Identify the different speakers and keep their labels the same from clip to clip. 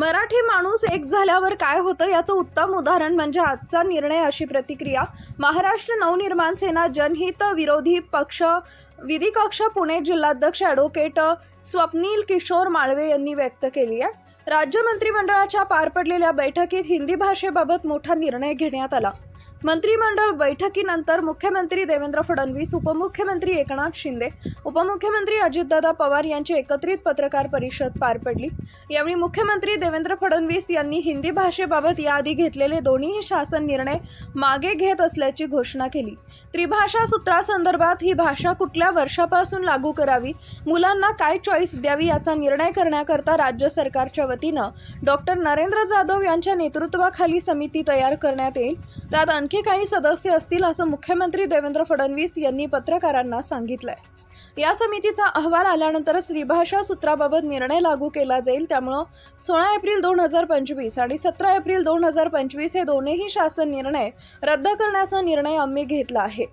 Speaker 1: मराठी माणूस एक झाल्यावर काय होतं याचं उत्तम उदाहरण म्हणजे आजचा निर्णय अशी प्रतिक्रिया. महाराष्ट्र नवनिर्माण सेना जनहित विरोधी पक्ष विधी कक्ष पुणे जिल्हाध्यक्ष ॲडव्होकेट स्वप्नील किशोर माळवे यांनी व्यक्त केली आहे. राज्य मंत्रिमंडळाच्या पार पडलेल्या बैठकीत हिंदी भाषेबाबत मोठा निर्णय घेण्यात आला. मंत्रिमंडळ बैठकीनंतर मुख्यमंत्री देवेंद्र फडणवीस उपमुख्यमंत्री एकनाथ शिंदे उपमुख्यमंत्री अजितदादा पवार यांची एकत्रित पत्रकार परिषद पार पडली. यावेळी मुख्यमंत्री देवेंद्र फडणवीस यांनी हिंदी भाषेबाबत याआधी घेतलेले दोन्ही शासन निर्णय मागे घेत असल्याची घोषणा केली. त्रिभाषा सूत्रासंदर्भात ही भाषा कुठल्या वर्षापासून लागू करावी? मुलांना काय चॉईस द्यावी याचा निर्णय करण्याकरता राज्य सरकारच्या वतीनं डॉक्टर नरेंद्र जाधव यांच्या नेतृत्वाखाली समिती तयार करण्यात येईल. त्यात आणखी काही सदस्य असतील असं मुख्यमंत्री देवेंद्र फडणवीस यांनी पत्रकारांना सांगितलंय. या समितीचा अहवाल आल्यानंतरच त्रिभाषा सूत्राबाबत निर्णय लागू केला जाईल. त्यामुळं सोळा एप्रिल दोन हजार पंचवीस आणि सतरा एप्रिल दोन हजार पंचवीस हे दोन्ही शासन निर्णय रद्द करण्याचा निर्णय आम्ही घेतला आहे.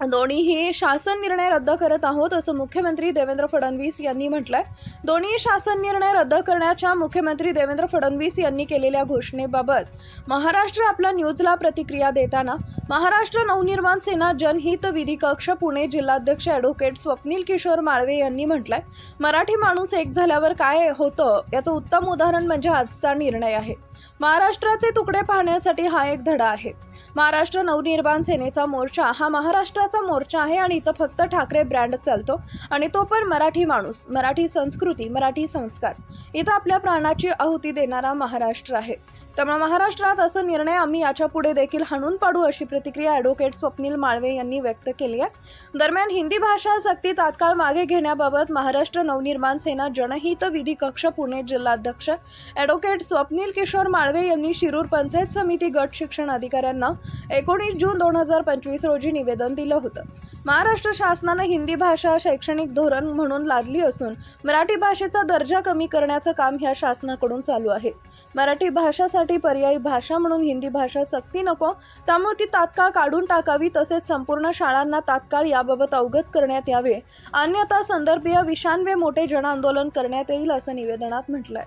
Speaker 1: दोन्हीही शासन निर्णय रद्द करत आहोत असं मुख्यमंत्री देवेंद्र फडणवीस यांनी म्हटलंय. दोन्ही शासन निर्णय रद्द करण्याच्या मुख्यमंत्री देवेंद्र फडणवीस यांनी केलेल्या घोषणेबाबत महाराष्ट्र आपल्या न्यूजला प्रतिक्रिया देताना महाराष्ट्र नवनिर्माण सेना जनहित विधी कक्ष पुणे जिल्हाध्यक्ष ॲडव्होकेट स्वप्नील किशोर माळवे यांनी म्हटलंय मराठी माणूस एक झाल्यावर काय होतं याचं उत्तम उदाहरण म्हणजे आजचा निर्णय आहे. महाराष्ट्राचे तुकडे पाहण्यासाठी हा एक धडा आहे. महाराष्ट्र नवनिर्माण सेनेचा मोर्चा हा महाराष्ट्र विरोधाचा मोर्चा आहे आणि इथं फक्त ठाकरे ब्रँड चालतो आणि तो पण मराठी माणूस मराठी संस्कृती मराठी संस्कार. इथं आपल्या प्राणाची आहुती देणारा महाराष्ट्र आहे. त्यामुळे महाराष्ट्रात असं निर्णय आम्ही याच्यापुढे देखील हाणून पाडू अशी प्रतिक्रिया ॲडव्होकेट स्वप्नील माळवे यांनी व्यक्त केली आहे. दरम्यान हिंदी भाषा सक्ती तात्काळ मागे घेण्याबाबत महाराष्ट्र नवनिर्माण सेना जनहित विधी कक्ष पुणे जिल्हाध्यक्ष ॲडव्होकेट स्वप्नील किशोर माळवे यांनी शिरूर पंचायत समिती गट शिक्षण अधिकाऱ्यांना एकोणीस जून दोन हजार पंचवीस रोजी निवेदन दिलं होतं. महाराष्ट्र शासनानं हिंदी भाषा शैक्षणिक धोरण म्हणून लादली असून मराठी भाषेचा दर्जा कमी करण्याचं काम ह्या शासनाकडून चालू आहे. मराठी भाषासाठी पर्यायी भाषा म्हणून हिंदी भाषा सक्ती नको त्यामुळे ती तात्काळ काढून टाकावी तसेच संपूर्ण शाळांना तात्काळ याबाबत अवगत करण्यात यावे. अन्यथा संदर्भीय विषांवे मोठे जनआंदोलन करण्यात येईल असं निवेदनात म्हटलंय.